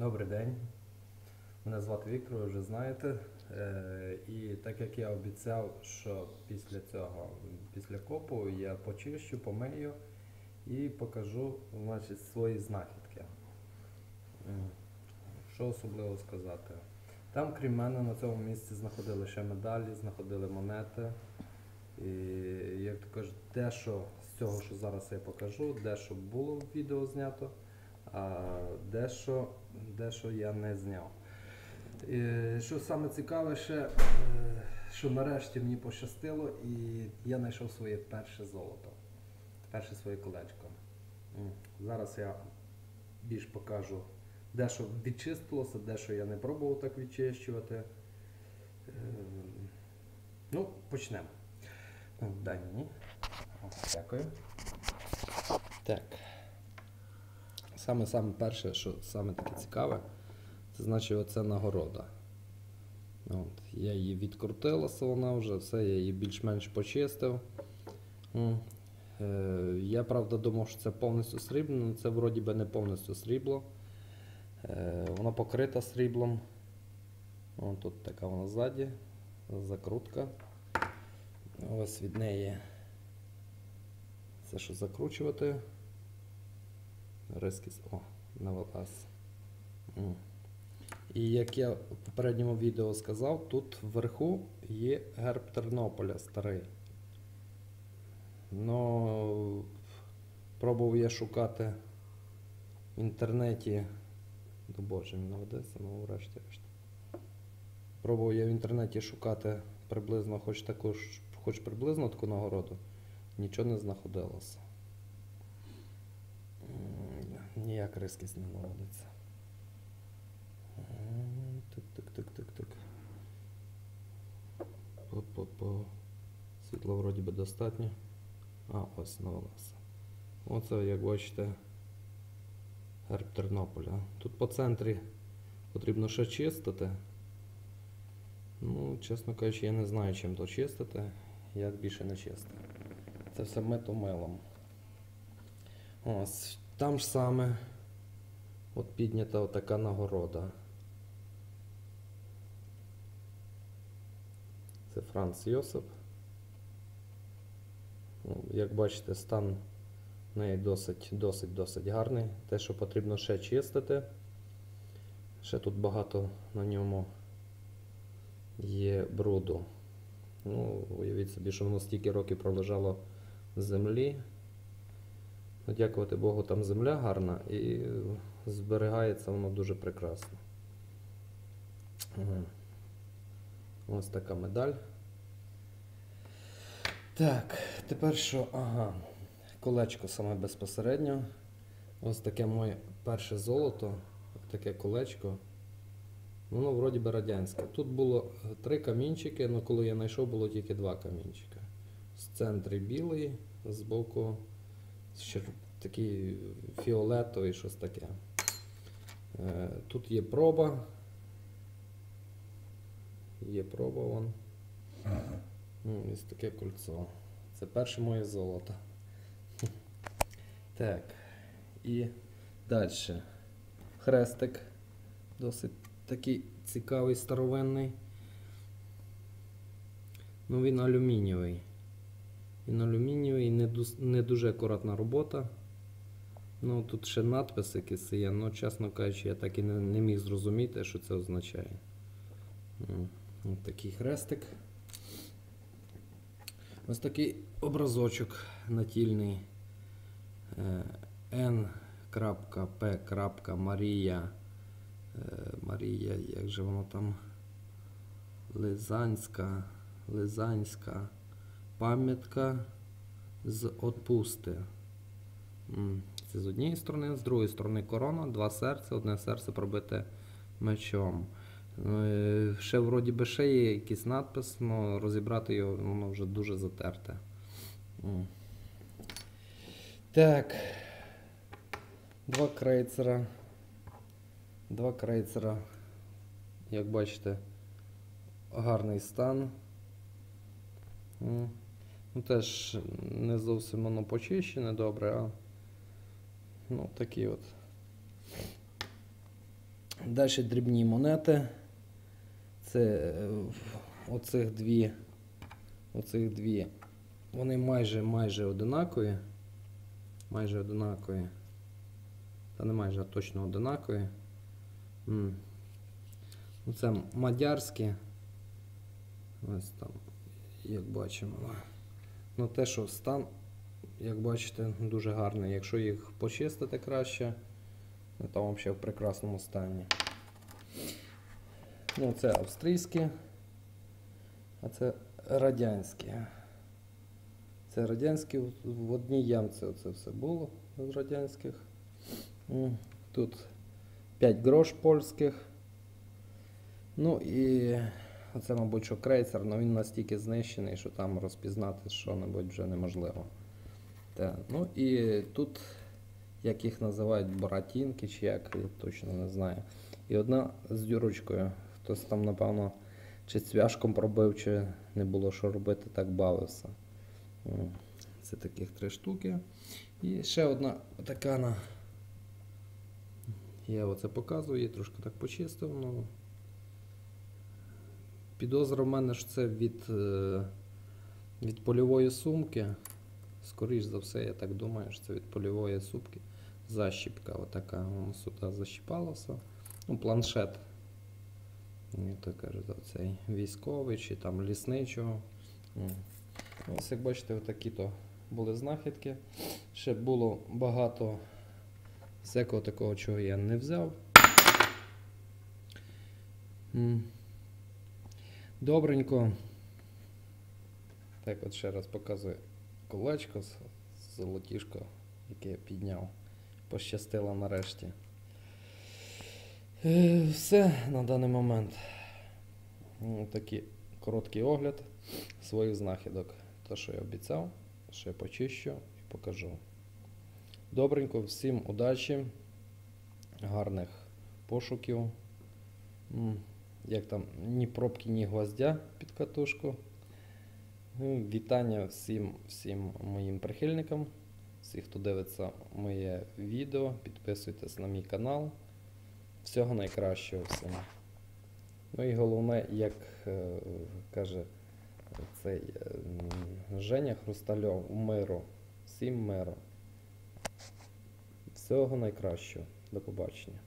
Добрий день. Мене звати Віктор, ви вже знаєте. Е, І так як я обіцяв, що після цього, після копу я почищу, помию і покажу значить, свої знахідки. Що особливо сказати? Там, крім мене, на цьому місці знаходили ще медалі, знаходили монети. І як то кажуть, дещо з цього, що зараз я покажу, дещо було в відео знято, дещо, дещо я не зняв. І, що саме цікаве, ще, е, що нарешті мені пощастило, і я знайшов своє перше золото, перше своє колечко. Зараз я більш покажу, дещо відчистилося, дещо я не пробував так відчищувати. Е, Ну, почнемо. Дай мені. Дякую. Так. Саме саме перше, що саме таке цікаве, це значить оце нагорода. От, я її відкрутилася, вона вже, все, я її більш-менш почистив. Е, я правда думав, що це повністю срібло, але це вроді би не повністю срібло. Е, воно покрита сріблом. О, тут така вона ззаді, закрутка. Ось від неї це що закручувати. Рискіс. О, на вилаз. І як я в попередньому відео сказав, тут вверху є герб Тернополя старий. Ну, пробував я шукати в інтернеті. До Боже, він наведеться, ну врешті-решт. Пробував я в інтернеті шукати приблизно хоч таку хоч приблизно таку нагороду. Нічого не знаходилося. М, Ніяк рискість не тик, тик, тик. По-по-по. Світла вроді би достатньо. А, ось навелося. Оце, як бачите, герб Тернополя. Тут по центрі потрібно ще чистити. Ну, чесно кажучи, я не знаю, чим то чистити, як більше не чистити. Це все мито милом. Ось, там ж саме от піднята така нагорода. Це Франц Йосип. Ну, Як бачите, стан в неї досить, досить, досить гарний. Те, що потрібно ще чистити. Ще тут багато на ньому є бруду. Ну, уявіть собі, що воно стільки років пролежало в землі. Ну, Дякувати Богу, там земля гарна і зберігається воно дуже прекрасно. Ось така медаль. Так, тепер що? Ага, колечко саме безпосередньо. Ось таке моє перше золото, таке колечко. Воно вроді би радянське. Тут було е, три камінчики, але коли я знайшов, було тільки два камінчика. З центрі білий, з боку ще такий фіолетовий, щось таке. Е, Тут є проба. Є проба вон. Ну, ось таке кольцо. Це перше моє золото. Так. І далі. Хрестик. Досить такий цікавий старовинний. Ну, він алюмінієвий. Він алюмінієвий, не дуже акуратна робота. Ну, тут ще надпис якийсь є, ну, чесно кажучи, я так і не, не міг зрозуміти, що це означає. Ось такий хрестик. Ось такий образочок натільний. Е, N.P. Марія. Е, Марія, як же воно там? Лизанська, Лизанська пам'ятка з отпусти. Це з однієї сторони, з другої сторони корона, два серця, одне серце пробите мечом. Е, Ще вроді би ще є якийсь надпис, але розібрати його воно вже дуже затерте. Так. Два крейцера. Два крейцера. Як бачите, гарний стан. Ну, теж не зовсім воно почищене добре, а ну такі от. Далі дрібні монети. Це е, оцих дві. Оцих дві. Вони майже майже одинакові. Майже одинакові. Та не майже, а точно одинакові. Ну, Це мадярські. Ось там, як бачимо. Ну, те, що стан, як бачите, дуже гарний. Якщо їх почистити краще, ну, там взагалі в прекрасному стані. Ну, це австрійські, а це радянські. Це радянські, в- одній ямці оце все було з радянських. Тут 5 грош польських. Ну і оце, мабуть, що крейсер, але він настільки знищений, що там розпізнати що-небудь вже неможливо. Та, ну і тут, як їх називають, боратінки, чи як, я точно не знаю. І одна з дюрочкою. Хтось там, напевно, чи цвяшком пробив, чи не було що робити, так бавився. Це таких три штуки. І ще одна така на. Я оце показую, її трошки так почистив. Ну, підозра в мене що це від, е, від польової сумки. Скоріш за все, я так думаю, що це від польової сумки. Защіпка отака. Воно сюди защіпалося. Ну, планшет. То кажуть, оцей військовий чи там лісничого. М. Ось як бачите, отакі то були знахідки. Ще було багато всякого такого, чого я не взяв. Добренько. Так, от ще раз показую колечко золотішко, яке я підняв. Пощастило нарешті. Е, Все на даний момент. Ну, Такий короткий огляд своїх знахідок. Те, що я обіцяв, ще почищу і покажу. Добренько, всім удачі, гарних пошуків. Як там, ні пробки, ні гвоздя під катушку. Ну, Вітання всім, всім моїм прихильникам, всі, хто дивиться моє відео, підписуйтесь на мій канал. Всього найкращого всім. Ну і головне, як е, каже цей е, Женя Хрустальов, миру. Всім миру. Всього найкращого. До побачення.